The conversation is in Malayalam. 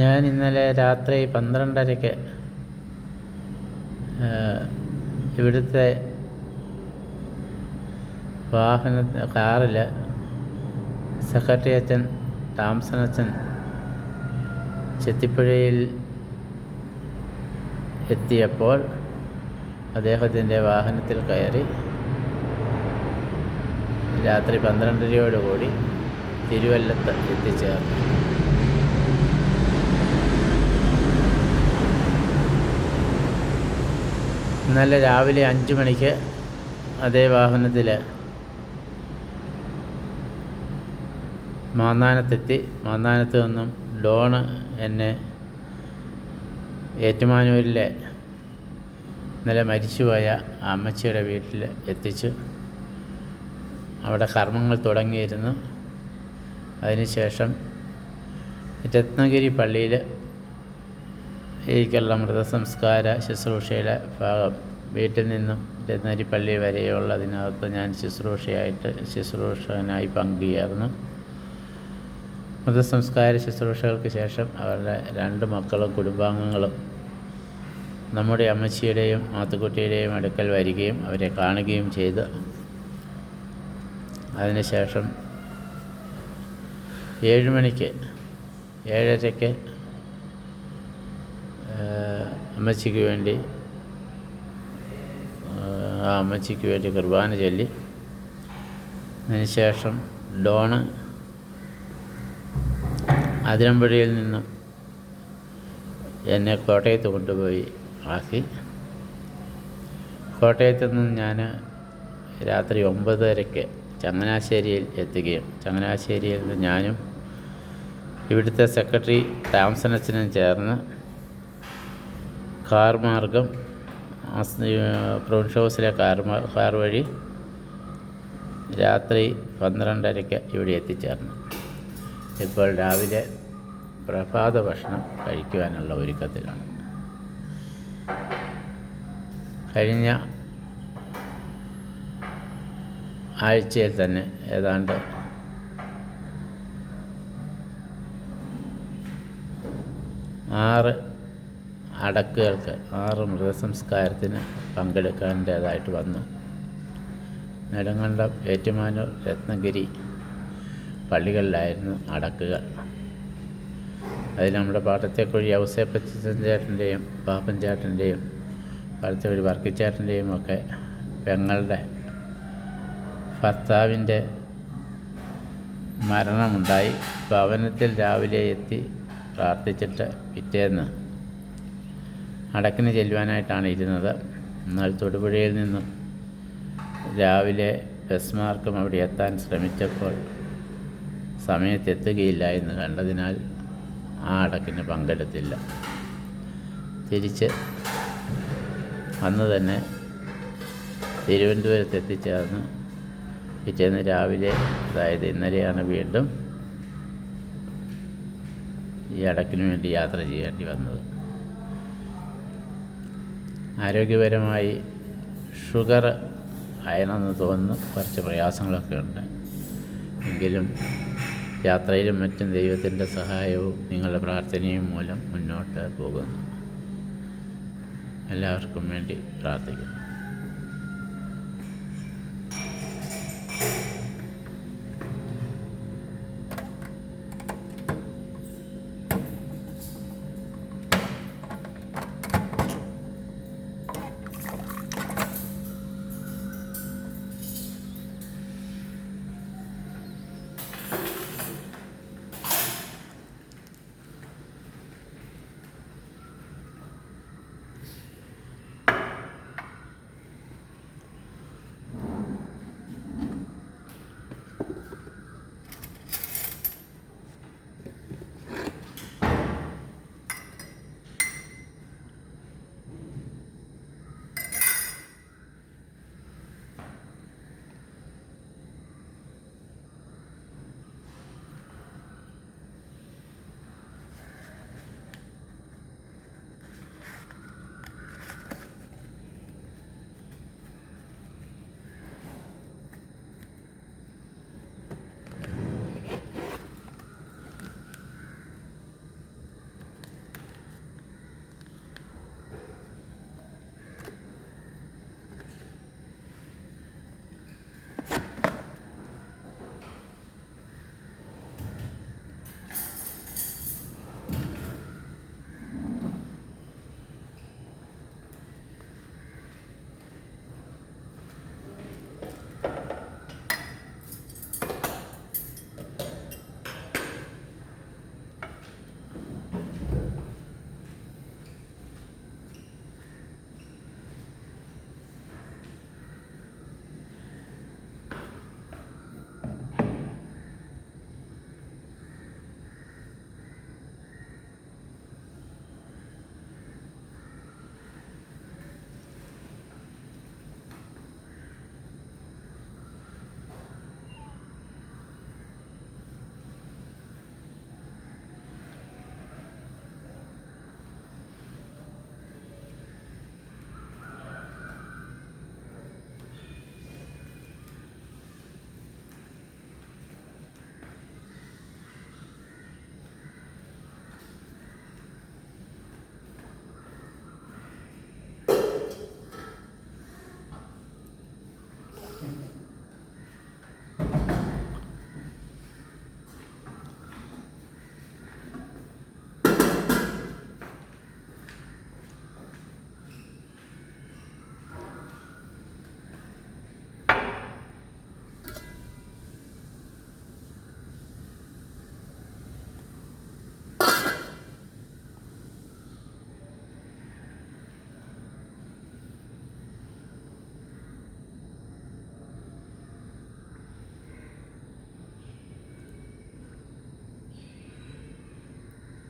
ഞാൻ ഇന്നലെ രാത്രി പന്ത്രണ്ടരയ്ക്ക് ഇവിടുത്തെ വാഹന കാറിൽ സെക്രട്ടറി അച്ഛൻ താമസൻ അച്ഛൻ ചെത്തിപ്പുഴയിൽ എത്തിയപ്പോൾ അദ്ദേഹത്തിന്റെ വാഹനത്തിൽ കയറി രാത്രി പന്ത്രണ്ടരയോടുകൂടി തിരുവല്ലത്ത് എത്തിച്ചേർന്നു. ഇന്നലെ രാവിലെ അഞ്ച് മണിക്ക് അതേ വാഹനത്തിൽ മാന്നാനത്തെത്തി. മാന്നാനത്ത് നിന്നും ഡോണ് എന്നെ ഏറ്റുമാനൂരിലെ ഇന്നലെ മരിച്ചുപോയ അമ്മച്ചിയുടെ വീട്ടിൽ എത്തിച്ചു. അവിടെ കർമ്മങ്ങൾ തുടങ്ങിയിരുന്നു. അതിനുശേഷം രത്നഗിരി പള്ളിയിൽ എനിക്കുള്ള മൃതസംസ്കാര ശുശ്രൂഷയുടെ ഭാഗം വീട്ടിൽ നിന്നും രത്നരിപ്പള്ളി വരെയുള്ള വരെയുള്ളതിനകത്ത് ഞാൻ ശുശ്രൂഷയായിട്ട് ശുശ്രൂഷകനായി പങ്കുചേർന്നു. മൃതസംസ്കാര ശുശ്രൂഷകൾക്ക് ശേഷം അവരുടെ രണ്ട് മക്കളും കുടുംബാംഗങ്ങളും നമ്മുടെ അമ്മച്ചിയുടെയും മാത്തുക്കുട്ടിയുടെയും അടുക്കൽ വരികയും അവരെ കാണുകയും ചെയ്ത്. അതിനുശേഷം ഏഴ് മണിക്ക് ഏഴരയ്ക്ക് അമ്മച്ചിക്ക് വേണ്ടി ആ അമ്മച്ചിക്ക് വേണ്ടി കുർബാന ചൊല്ലി. അതിനുശേഷം ഡോണ് അതിരമ്പുഴയിൽ നിന്നും എന്നെ കോട്ടയത്ത് കൊണ്ടുപോയി ആക്കി. കോട്ടയത്ത് നിന്ന് ഞാൻ രാത്രി ഒമ്പതരയ്ക്ക് ചങ്ങനാശ്ശേരിയിൽ എത്തുകയും ചങ്ങനാശ്ശേരിയിൽ നിന്ന് ഞാനും ഇവിടുത്തെ സെക്രട്ടറി താമസനച്ഛനും ചേർന്ന് കാർ മാർഗം പ്രൊവിൻഷ്യൽ ഹൗസിലെ കാർ കാർ വഴി രാത്രി പന്ത്രണ്ടരയ്ക്ക് ഇവിടെ എത്തിച്ചേർന്നു. ഇപ്പോൾ രാവിലെ പ്രഭാത ഭക്ഷണം കഴിക്കുവാനുള്ള ഒരുക്കത്തിലാണ്. കഴിഞ്ഞ ആഴ്ചയിൽ തന്നെ ഏതാണ്ട് ആറ് അടക്കുകൾക്ക് ആറ് മൃതസംസ്കാരത്തിന് പങ്കെടുക്കേണ്ടതായിട്ട് വന്നു. നെടുങ്കണ്ടം ഏറ്റുമാനൂർ രത്നഗിരി പള്ളികളിലായിരുന്നു അടക്കുകൾ അതിൽ നമ്മുടെ പാട്ടത്തെക്കുഴി ഔസേപ്പച്ചൻ ചേട്ടന്റെയും പാപ്പൻ ചേട്ടന്റെയും പാടത്തെക്കുഴി വർക്കിച്ചേട്ടന്റെയും ഒക്കെ പെങ്ങളുടെ ഭർത്താവിന്റെ മരണമുണ്ടായി. ഭവനത്തിൽ രാവിലെ എത്തി പ്രാർത്ഥിച്ചിട്ട് പിറ്റേന്ന് അടക്കിന് ചെല്ലുവാനായിട്ടാണ് ഇരുന്നത്. എന്നാൽ തൊടുപുഴയിൽ നിന്നും രാവിലെ ബസ് മാർക്കും അവിടെ എത്താൻ ശ്രമിച്ചപ്പോൾ സമയത്തെത്തുകയില്ല എന്ന് കണ്ടതിനാൽ ആ അടക്കിന് പങ്കെടുത്തില്ല. തിരിച്ച് അന്ന് തന്നെ തിരുവനന്തപുരത്ത് എത്തിച്ചേർന്ന് പിറ്റേന്ന് രാവിലെ അതായത് ഇന്നലെയാണ് വീണ്ടും ഈ അടക്കിന് വേണ്ടി യാത്ര ചെയ്യേണ്ടി വന്നത്. ആരോഗ്യപരമായി ഷുഗർ ആയണമെന്ന് തോന്നുന്നു. കുറച്ച് പ്രയാസങ്ങളൊക്കെ ഉണ്ട്. എങ്കിലും യാത്രയിലും മറ്റും ദൈവത്തിന്റെ സഹായവും നിങ്ങളുടെ പ്രാർത്ഥനയും മൂലം മുന്നോട്ട് പോകുന്നു. എല്ലാവർക്കും വേണ്ടി പ്രാർത്ഥിക്കുന്നു.